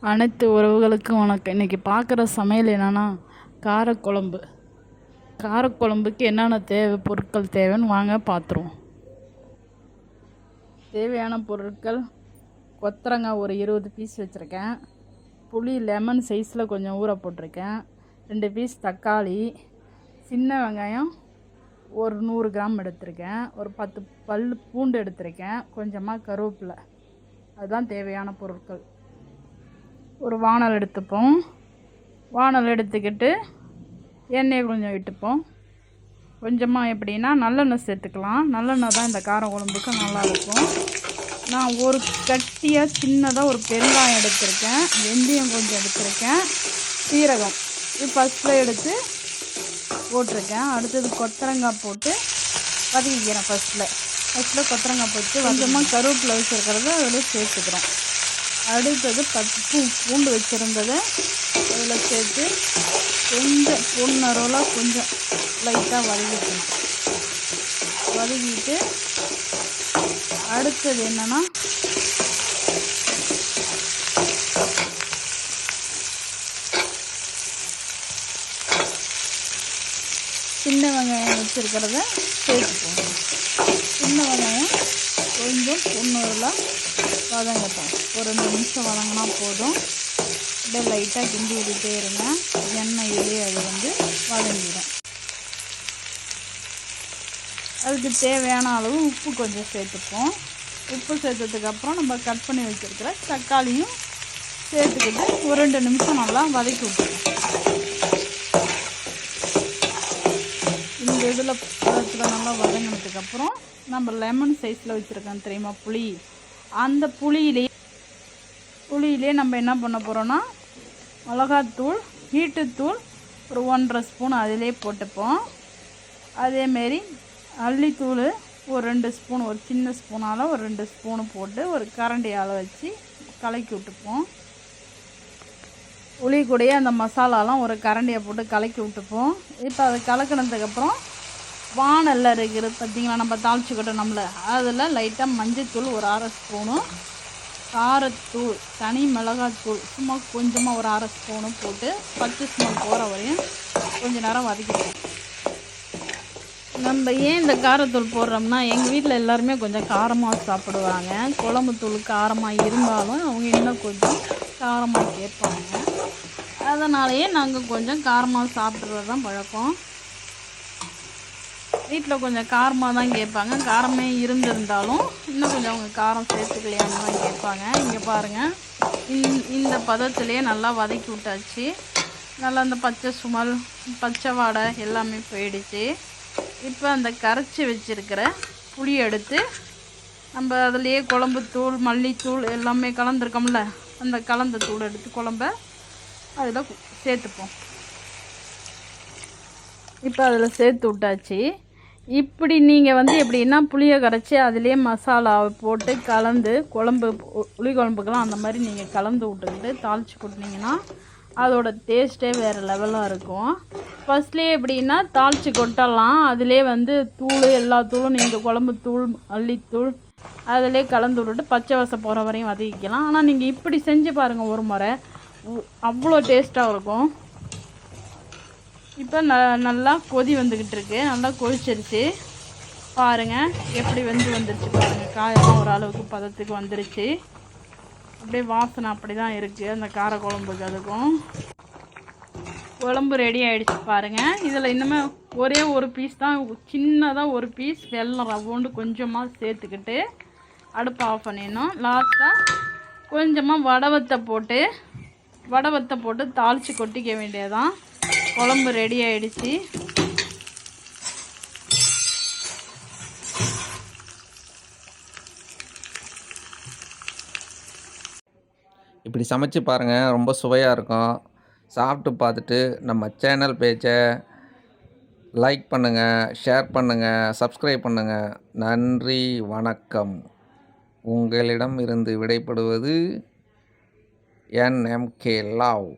அனைத்து உறவுகளுக்கும் வணக்கம். இன்றைக்கி பார்க்குற சமையல் என்னென்னா காரக்குழம்பு. காரக்குழம்புக்கு என்னென்ன தேவை பொருட்கள் தேவைன்னு வாங்க பார்த்துருவோம். தேவையான பொருட்கள் கொத்தரங்காய் ஒரு இருபது பீஸ் வச்சுருக்கேன். புளி லெமன் சைஸில் கொஞ்சம் ஊற போட்டிருக்கேன். ரெண்டு பீஸ் தக்காளி சின்ன வெங்காயம் ஒரு நூறு கிராம் எடுத்திருக்கேன். ஒரு பத்து பல் பூண்டு எடுத்திருக்கேன். கொஞ்சமாக கருவேப்பிலை. அதுதான் தேவையான பொருட்கள். ஒரு வானல் எடுத்துப்போம். வானல் எடுத்துக்கிட்டு எண்ணெய் கொஞ்சம் விட்டுப்போம் கொஞ்சமாக எப்படின்னா நல்லெண்ணெய் சேர்த்துக்கலாம். நல்லெண்ணெய் தான் இந்த காரம் குழம்புக்கு நல்லாயிருக்கும் நான் ஒரு கட்டியாக சின்னதாக ஒரு பெருங்காயம் எடுத்திருக்கேன். வெந்தயம் கொஞ்சம் எடுத்திருக்கேன். சீரகம் இது ஃபஸ்ட்டில் எடுத்து போட்டிருக்கேன். அடுத்தது கொத்தரங்காய் போட்டு வதக்கிக்கிறேன் ஃபஸ்ட்டில் ஃபஸ்ட்டில் கொத்தரங்காய் போட்டு கொஞ்சமாக கருவேப்பில் வச்சுருக்கிறத அதில் சேர்த்துக்கிறேன் அடுத்தது பத்து பூ பூண்டு வச்சுருந்ததை அதில் சேர்த்து கொஞ்சம் பொன்னரோலாக கொஞ்சம் லைட்டாக வதக்கிக்கணும் வதக்கிட்டு அடுத்தது என்னென்னா சின்ன வெங்காயம் வச்சுருக்கிறத சேர்த்துப்போம். சின்ன வெங்காயம் கொஞ்சம் பொன்னூரில் வதங்கட்டும். ஒரு ரெண்டு நிமிஷம் வதங்கினா போதும். அப்படியே லைட்டாக கிண்டி விட்டுட்டே இருங்க. எண்ணெயிலே அது வந்து வதங்கிடும். அதுக்கு தேவையான அளவு உப்பு கொஞ்சம் சேர்த்துப்போம். உப்பு சேர்த்ததுக்கப்புறம் நம்ம கட் பண்ணி வச்சுருக்கிற தக்காளியும் சேர்த்துக்கிட்டு ஒரு ரெண்டு நிமிஷம் நல்லா வதக்கி விட்டுருவோம் இந்த பதத்தில் நல்லா வதங்கினதுக்கப்புறம் நம்ம லெமன் சைஸில் வச்சுருக்கோம் தெரியுமா புளி. அந்த புளியிலே புளியிலே நம்ம என்ன பண்ண போகிறோன்னா மிளகாத்தூள் ஹீட்டுத்தூள் ஒரு ஒன்றரை ஸ்பூன் அதிலே போட்டுப்போம். அதேமாரி அள்ளித்தூள் ஒரு ரெண்டு ஸ்பூன் ஒரு சின்ன ஸ்பூனால் ஒரு ரெண்டு ஸ்பூனு போட்டு ஒரு கரண்டியால் வச்சு கலக்கி விட்டுப்போம். புளி கூடயே அந்த மசாலாலாம் ஒரு கரண்டியை போட்டு கலக்கி விட்டுப்போம். இப்போ அதை கலக்கினதுக்கப்புறம் வானல்ல இருக்கிறது பார்த்திங்களா நம்ம தாளிச்சுக்கிட்டோம் நம்மள அதில் லைட்டாக மஞ்சத்தூள் ஒரு அரை ஸ்பூனும் காரத்தூள் தனி மிளகாத்தூள் சும்மா கொஞ்சமாக ஒரு அரை ஸ்பூனும் போட்டு பச்சை ஸ்பூன் போகிற வரையும் கொஞ்சம் நேரம் வதக்கிடுவோம் நம்ம ஏன் இந்த காரத்தூள் போடுறோம்னா எங்கள் வீட்டில் எல்லாருமே கொஞ்சம் காரமாக சாப்பிடுவாங்க. குழம்பு தூள் காரமாக இருந்தாலும் அவங்க இன்னும் கொஞ்சம் காரமாக கேட்பாங்க அதனாலேயே நாங்கள் கொஞ்சம் காரமாக சாப்பிட்றது தான் பழக்கம். வீட்டில் கொஞ்சம் காரமாக தான் கேட்பாங்க. காரமே இருந்திருந்தாலும் இன்னும் கொஞ்சம் அவங்க காரம் சேர்த்துக்கலையான்னு தான் கேட்பாங்க. இங்கே பாருங்கள் இந்த பதத்துலேயே நல்லா வதக்கி விட்டாச்சு. நல்லா அந்த பச்சை சுமல் பச்சை வாடை எல்லாமே போயிடுச்சு. இப்போ அந்த கரைச்சி வச்சுருக்கிற புளி எடுத்து நம்ம அதுலேயே குழம்பு தூள் மல்லித்தூள் எல்லாமே கலந்துருக்கோம்ல அந்த கலந்த தூள் எடுத்து குழம்ப அதில் சேர்த்துப்போம். இப்போ அதில் சேர்த்து விட்டாச்சு. இப்படி நீங்கள் வந்து எப்படின்னா புளியை கரைச்சி அதுலேயே மசாலாவை போட்டு கலந்து குழம்பு புளி குழம்புக்கெல்லாம் அந்த மாதிரி நீங்கள் கலந்து விட்டுக்கிட்டு தாளித்து கொடுத்தீங்கன்னா அதோட டேஸ்ட்டே வேறு லெவலாக இருக்கும். ஃபஸ்ட்லேயே எப்படின்னா தாளித்து கொட்டலாம் அதிலே வந்து தூள் எல்லா தூளும் நீங்கள் குழம்பு தூள் அள்ளித்தூள் அதிலே கலந்து விட்டுட்டு பச்சை வசை போகிற வரையும் வதக்கிக்கலாம். ஆனால் நீங்கள் இப்படி செஞ்சு பாருங்கள் ஒரு முறை. அவ்வளோ டேஸ்ட்டாக இருக்கும். இப்போ ந நல்லா கொதி வந்துக்கிட்டு இருக்கு நல்லா கொதிச்சிருச்சு. பாருங்கள் எப்படி வெந்து வந்துருச்சு பாருங்கள் காயெல்லாம் ஓரளவுக்கு பதத்துக்கு வந்துருச்சு. அப்படியே வாசனை அப்படி தான் இருக்குது அந்த கார குழம்புக்கு அதுக்கும். குழம்பு ரெடி ஆகிடுச்சு பாருங்கள் இதில் இன்னுமே ஒரே ஒரு பீஸ் தான். சின்னதாக ஒரு பீஸ் வெள்ளம் ரவ்வோண்டு கொஞ்சமாக சேர்த்துக்கிட்டு அடுப்பு ஆஃப் பண்ணிடணும். லாஸ்ட்டாக கொஞ்சமாக வடவத்தை போட்டு வடவத்தை போட்டு தாளித்து கொட்டிக்க வேண்டியதான் குழம்பு ரெடி ஆயிடுச்சு. இப்படி சமைச்சு பாருங்கள் ரொம்ப சுவையாக இருக்கும். சாப்பிட்டு பார்த்துட்டு நம்ம சேனல் பேஜை லைக் பண்ணுங்கள் ஷேர் பண்ணுங்கள் சப்ஸ்கிரைப் பண்ணுங்கள் நன்றி வணக்கம். உங்களிடம் இருந்து விடைபடுவது என்எம்கே லாவ்.